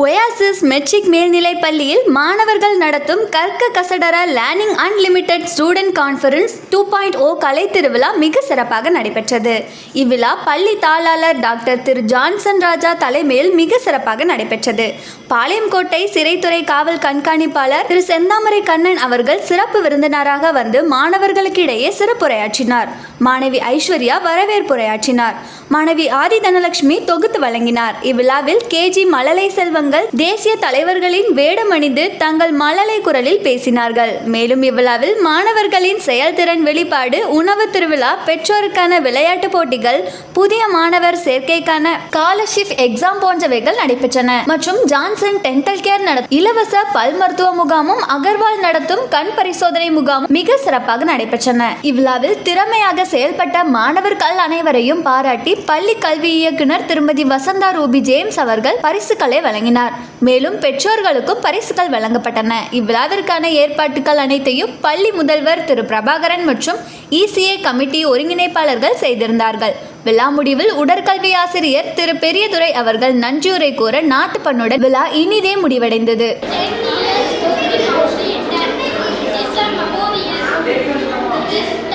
Oasis matric மேல்நிலைப் பள்ளியில் மாணவர்கள் நடத்தும் கற்க கசடர learning unlimited student conference two point O கலை திருவிழா மிக சிறப்பாக நடைபெற்றது. இவ்விழா பள்ளி தாளாளர் டாக்டர் திரு ஜான்சன் ராஜா தலைமையில் மிக சிறப்பாக நடைபெற்றது. பாளையங்கோட்டை சிறைத்துறை காவல் கண்காணிப்பாளர் திரு செந்தாமரை கண்ணன் அவர்கள் சிறப்பு விருந்தினராக வந்து மாணவர்களுக்கிடையே சிறப்புரையாற்றினார். மாணவி ஐஸ்வர்யா வரவேற்புரையாற்றினார் மாணவி ஆதி தனலட்சுமி தொகுத்து வழங்கினார். இவ்விழாவில் கேஜி மழலை செல்வங்கள் தேசிய தலைவர்களின் வேடமணிந்து தங்கள் மழலை குரலில் பேசினார்கள். மேலும் இவ்விழாவில் மாணவர்களின் செயல்திறன் வெளிப்பாடு உணவு திருவிழா பெற்றோருக்கான விளையாட்டுப் போட்டிகள் புதிய மாணவர் சேர்க்கைக்கான ஸ்காலர்ஷிப் எக்ஸாம் போன்றவைகள் நடைபெற்றன. மற்றும் ஜான்சன் டென்டல் கேர் நடத்தும் இலவச பல் மருத்துவ முகாமும் அகர்வால் நடத்தும் கண் பரிசோதனை முகாமும் மிக சிறப்பாக நடைபெற்றன. இவ்விழாவில் திறமையாக செயல்பட்ட மாணவர்கள் அனைவரையும் பாராட்டி பள்ளி கல்வி இயக்குனர் திருமதி வசந்தா ரூபி ஜேம்ஸ் அவர்கள் பரிசுகளை வழங்கினார். மேலும் பெற்றோர்களுக்கும் பரிசுகள் வழங்கப்பட்டன. இவ்விழாவிற்கான ஏற்பாட்டுகள் அனைத்தையும் பள்ளி முதல்வர் திரு பிரபாகரன் மற்றும் இசிஏ கமிட்டி ஒருங்கிணைப்பாளர்கள் செய்திருந்தார்கள். விழா முடிவில் உடற்கல்வி ஆசிரியர் திரு பெரியதுரை அவர்கள் நன்றியுரை கூற நாட்டுப்பண்ணுடன் விழா இனிதே முடிவடைந்தது. Yes,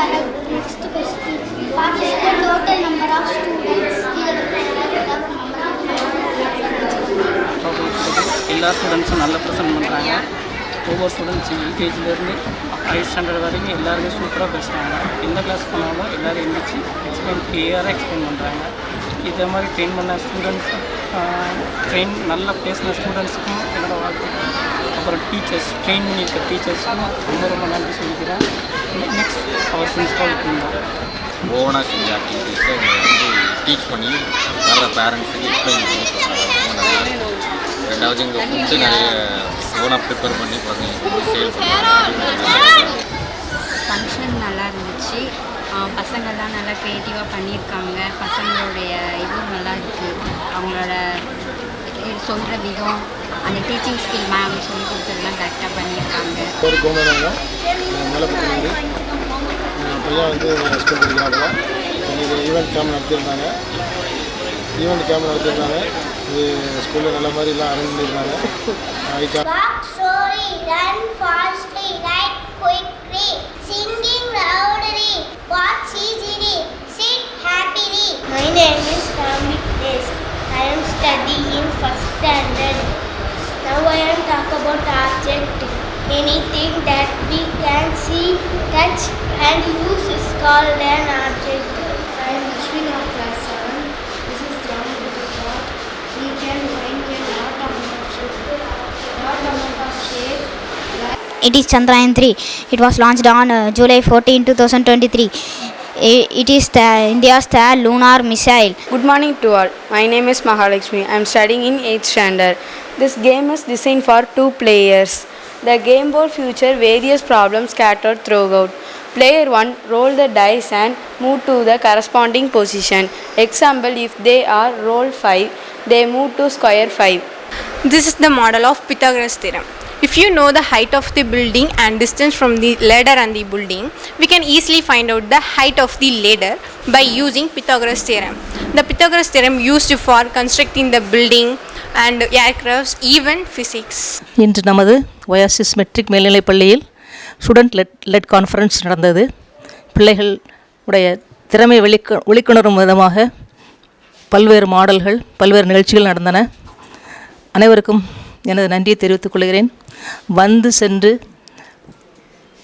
Next question. What is the total number of students? எல்லா ஸ்டூடெண்ட்ஸும் நல்லா ப்ரெசென்ட் பண்ணுறாங்க ஒவ்வொரு ஸ்டூடெண்ட்ஸ் யூகேஜிலேருந்து ஹை ஸ்டாண்டர்ட் வரைக்கும் எல்லாருமே சூப்பராக பேசுகிறாங்க எந்த கிளாஸ் போனாலும் எல்லோரும் எழுந்திரிச்சு எக்ஸ்பிளைன் கிளியராக எக்ஸ்பிளைன் பண்ணுறாங்க இதே மாதிரி ட்ரெயின் பண்ண ஸ்டூடெண்ட்ஸ் ட்ரெயின் நல்லா பேசின ஸ்டூடெண்ட்ஸுக்கும் என்னோட வாழ்த்து அப்புறம் டீச்சர்ஸ் ட்ரெயின் பண்ணியிருக்க டீச்சர்ஸ்க்கும் ரொம்ப ரொம்ப நன்றி சொல்லிக்கிறேன் நெக்ஸ்ட் அவர் பிரின்ஸ்பால் ஓனாக செஞ்ச ஆக்டிவிட்டீஸை வந்து டீச் பண்ணி வர்ற பேரண்ட்ஸுக்கு எக்ஸ்பிளைன் பண்ணி சொல்கிறாங்க ரெண்டாவது இங்கே ஃபுட்டு நிறைய ஓனாக ப்ரிப்பேர் பண்ணி சேல் பண்ணுறாங்க ஃபங்க்ஷன் நல்லா இருந்துச்சு. பசங்கள்லாம் நல்லா க்ரியேட்டிவாக பண்ணியிருக்காங்க. பசங்களுடைய இதுவும் நல்லா இருக்குது அவங்களோட சொல்கிற விதம் அந்த டீச்சிங் ஸ்கில் மேம் சொல்லி கொடுத்ததெல்லாம் கரெக்டாக பண்ணியிருக்காங்க ஒரு கோமதாங்க மேலப்பட்டிலேருந்து பையன் வந்து ஸ்கூல் படிக்கிறாங்க இன்னைக்கு ஈவெண்ட் கேம்ப் நடத்தியிருந்தாங்க ஈவெண்ட் கேம்ப் நடத்தியிருந்தாங்க இது ஸ்கூலில் நல்ல மாதிரி எல்லாம் அரேஞ்ச் பண்ணியிருந்தாங்க ஐக்கா Walk slowly, Anything that we can see, touch and use is called an object. I am Ashwin of class 7. This is John Butterfly. We can find a lot amount of shape. Lot amount of shape. It is Chandrayaan 3. It was launched on uh, July 14, 2023. I- It is the India's third lunar missile. Good morning to all. My name is Mahalakshmi. I am studying in 8th standard. This game is designed for two players. The game board features various problems scattered throughout. Player 1 roll the dice and move to the corresponding position. Example if they are roll 5, they move to square 5. This is the model of Pythagoras theorem. If you know the height of the building and distance from the ladder and the building, we can easily find out the height of the ladder by using Pythagoras theorem. The Pythagoras theorem used for constructing the building and aircrafts, even physics இன்று நமது oasis matric மேல்நிலைப் பள்ளியில் student let let conference நடந்தது. பிள்ளைகள் உடைய திறமை வெளிக்க வெளிக்கொணரும் விதமாக பல்வேறு மாடல்கள் பல்வேறு நிகழ்ச்சிகள் நடந்தன. அனைவருக்கும் எனது நன்றியை தெரிவித்துக் கொள்கிறேன். வந்து சென்று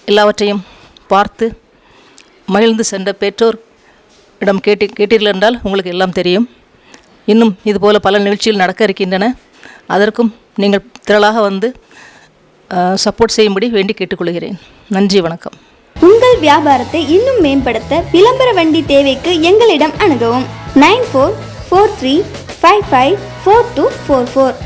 எல்லாவற்றையும் பார்த்து மகிழ்ந்து சென்ற பெற்றோர் இடம் கேட்டி கேட்டீர்கள் என்றால் உங்களுக்கு எல்லாம் தெரியும். இன்னும் இதுபோல் பல நிகழ்ச்சிகள் நடக்க இருக்கின்றன. அதற்கும் நீங்கள் திரளாக வந்து சப்போர்ட் செய்யும்படி வேண்டி கேட்டுக்கொள்கிறேன். நன்றி வணக்கம். உங்கள் வியாபாரத்தை இன்னும் மேம்படுத்த விளம்பர வண்டி தேவைக்கு எங்களிடம் அணுகவும். Nine four four three five five four two four four.